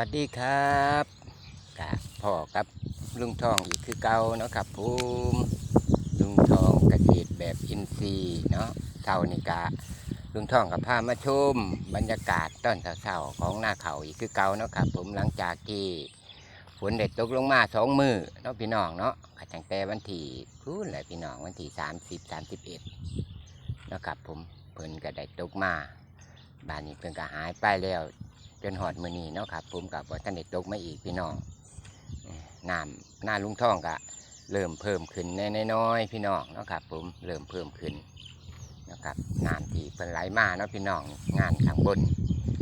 วัสดีครับกะพ่อกับลุงทองอีกคือเก่าเนาะครับผมลุงทองเกษตรแบบอินทรีย์เนาะเท่านี้กะลุงทองกับพามาชมบรรยากาศต้นเสาๆของหน้าเขาอีกคือเก่าเนาะครับผมหลังจากที่ฝนเด็ดตกลงมาสองมือเนาะพี่น้องเนาะก็ตั้งแต่วันที่พูนแหละพี่น้องวันที่สามสิบสามสิบเอ็ดเนาะครับผมเพิ่นก็ได้ตกมาบ้านนี้เพิ่นก็หายไปแล้ว จนหอดมือนีเนาะครับผมกับว่าท่านได้ตกมาอีกพี่น้องน้ำหน้าลุงท่องก็เริ่มเพิ่มขึ้นน่น้อยๆพี่น้องเนาะครับผมเริ่มเพิ่มขึ้นนะครับน้ำที่เป็นไหลมาเนาะพี่น้องงานข้างบน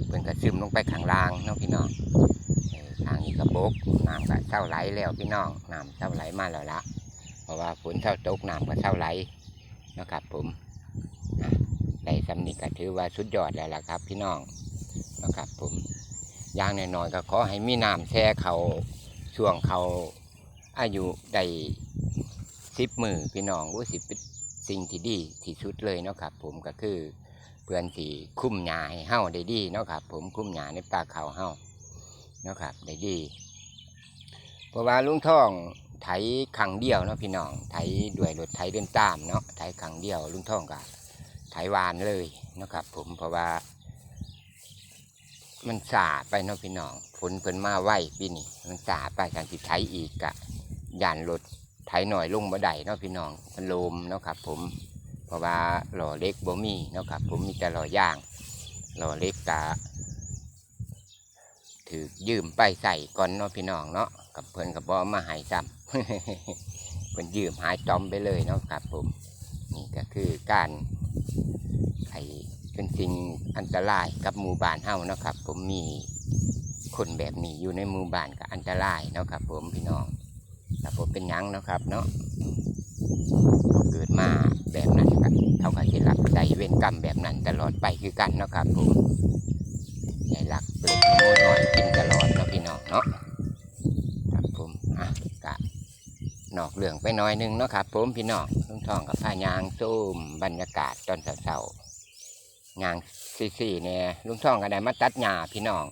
เพิ่นก็ซึมลงไปข้างล่างเนาะพี่น้องทางนี้ก็บกน้ำก็เศร้าไหลแล้วพี่น้องน้ำเศร้าไหลมาแล้วละเพราะว่าฝนเศร้าตกน้ำก็เศร้าไหลเนาะครับผมอะได้สำนีก็ถือว่าสุดยอดแล้วล่ะครับพี่น้อง อย่างน้อยๆก็ขอให้มีน้ำแช่เขาช่วงเขาอายุได้สิบมือพี่น้องรู้สิเป็นสิ่งที่ดีที่สุดเลยเนาะครับ ผมก็คือเพื่อนที่คุ้มหญ้าให้เฮาได้ดีเนาะครับ ผมคุ้มหญ้าในป่าเขาเฮาเนาะครับได้ดีเพราะว่าลุงท่องไถขังเดียวเนาะพี่น้องไถด้วยรถไถเดินตามเนาะไถขังเดียวลุงท่องก็ไถวานเลยเนาะครับ ผมเพราะว่า มันสาไปเนาะพี่น้องฝนเพิ่นมาไหวปีนี้มันสาไปการสิไถอีกกะยานรถไถหน่อยลงบ่ได้เนาะพี่น้องมันลมเนาะครับ ผมเพราะว่าหล่อเล็กบ่มีเนาะครับ ผมมีแต่หล่อย่างหล่อเล็กกะถือยืมไปใส่ก่อนเนาะพี่น้องเนาะกับเพิ่นกับบ่เอามาหายซ้ำเพิ่นยืมหายจอมไปเลยเนาะครับ ผม นี่ก็คือการไอ เป็นสิ่งอันตรายกับหมู่บ้านเฮานะครับ ผมมีคนแบบนี้อยู่ในหมู่บ้านก็อันตรายนะครับ ผมพี่น้องแต่ผมเป็นยังนะครับ เนาะเกิดมาแบบนั้นก็เท่ากับที่รับใจเวรกรรมแบบนั้นตลอดไปคือกันนะครับ ผมในหลักเล็กขโมยน้อยกินตลอดเนาะพี่น้องเนาะครับผมอะกะนอกเรื่องไปน้อยหนึงเนาะครับ ผมพี่น้องลุงทองกับผ้ายางส้มบรรยากาศตอนเช้าๆ งานสี่เนี่ยลุงท่องก็ได้มาตัดหญ้าพี่น้อง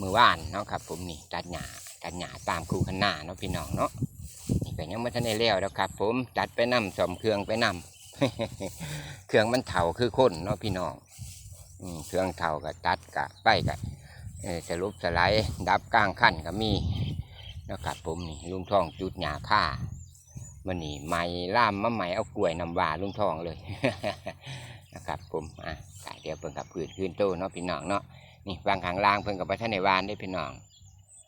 มือว่านเนาะครับ ผมนี่ตัดหญ้าตัดหญ้าตามคูขนาเนาะพี่น้องเนาะนี่ก็ยังไม่ทันได้เลี้ยวแล้วครับ ผมตัดไปนำสมเครื่องไปนำเครื่องมันเถาคือคนเนาะพี่น้องอืเครื่องเถาก็ตัดกะไปกะเออสรุปสไลด์ดับกลางขั้นก็มีเนาะครับผมนี่ลุงท่องจุดหญ้าค่ามันนี่ไม้ล่ามมะไหมเอากล้วยนำว่าลุงท่องเลย นะครับผมอะกะเดียวเพิ่นกับพื้นพื้นโตเนาะพี่น้องเนาะนี่วางขางล่างเพิ่นกับพระท่านในวานได้พี่น้อง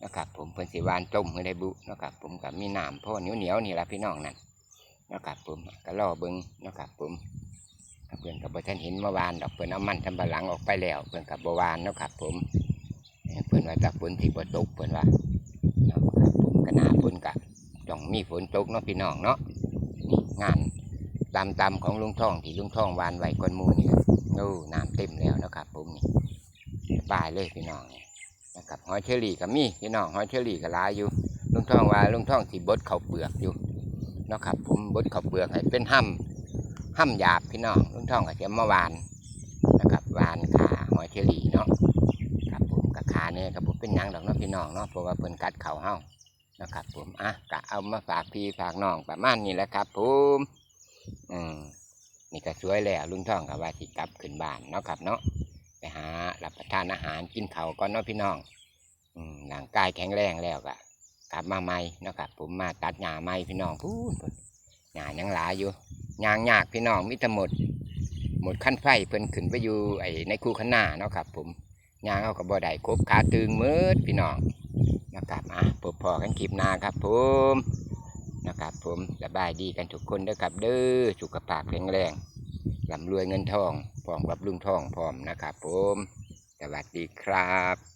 นะครับผมเพิ่นสิวานต้มให้ได้บุนะครับผมกับมีน้ำพ่อเหนียวเหนียวนี่ละพี่น้องนั่นนะครับผมก็รอเบิ่งนะครับผมเพิ่อนกับพระท่านเห็นเมื่อวานดอกเพิ่อนเอามันทำบะหลังออกไปแล้วเพิ่อนกับบวานนะครับผมเพิ่อนว่าถ้าฝนสิบ่ตกเพิ่อนว่านาะครับผมก็น่าฝนกะต้องมีฝนตกเนาะพี่น้องเนาะนี่งาน ตามตามของลุงท่องที่ลุงท่องวานไว้ก้อนมูนี่ครับโอ้น้ำเต็มแล้วนะครับผมนี่บายเลยพี่น้องนะครับหอยเชอรี่ก็มีพี่น้องหอยเชอรี่ก็หลายอยู่ลุงท่องว่าลุงท่องที่บดเขาเปลือกอยู่นะครับผมบดเขาเปลือกให้เป็นห้ำห้ำหยาบพี่น้องลุงท่องก็จะมาวานนะครับวานขาหอยเชอรี่เนาะครับผมกับขาเนี่ยครับผมเป็นยังดอกเนาะพี่น้องเนาะเพราะว่าเพิ่นกัดเข่าเฮานะครับผมอะกะเอามาฝากพี่ฝากน้องประมาณนี้แหละครับผม อืมนี่ก็สวยแล้วลุงท่องกับว่าสิกลับขึ้นบ้านเนาะครับเนาะไปหารับประทานอาหารกินเขาก่อนเนาะพี่น้องอืมร่างกายแข็งแรงแล้วก็กลับมาใหม่เนาะครับผมมาตัดหญ้าใหม่พี่น้องพูดหญ้ายังหลายอยู่ยางยากพี่น้องมิตรหมด หมดขั้นไฟเพิ่นขึ้นไปอยู่ไอ้ในคูขนาเนาะครับ ผมยางเอากับบ่ได้ครบขาตึงมืดพี่น้องนะครับอะพบพอกันคลิปหน้าครับผม นะครับผมสบายดีกันทุกคนเด้อครับเด้อสุขภาพแข็งแรงร่ำรวยเงินทองพร้อมกับลุงทองพร้อมนะครับผม สวัสดีครับ